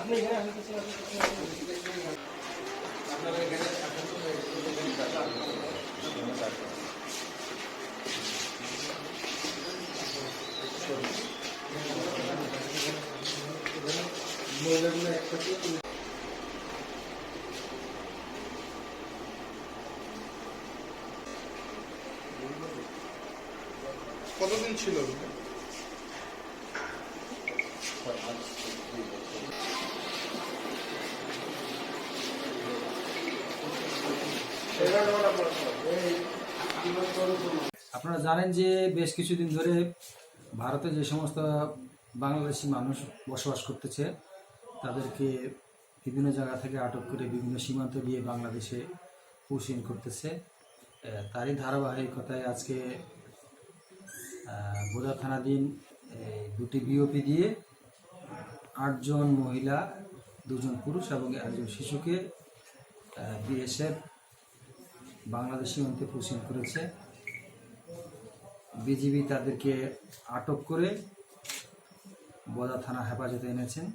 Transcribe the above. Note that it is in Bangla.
আপনি এখানে আমি কিছু কতদিন ছিল আপনারা জানেন যে বেশ কিছুদিন ধরে ভারতে যে সমস্ত বাংলাদেশি মানুষ বসবাস করতেছে তাদেরকে বিভিন্ন জায়গা থেকে আটক করে বিভিন্ন সীমান্ত দিয়ে বাংলাদেশে পুষিন করতেছে। তারই ধারাবাহিকতায় আজকে বোদা থানাধীন দুটি বিওপি দিয়ে আটজন মহিলা, দুজন পুরুষ এবং একজন শিশুকে বিএসএফ বাংলাদেশ সীমান্তে পুষিন করেছে। বিজিবি তাদেরকে আটক করে বোদা থানা হেফাজতে এনেছেন।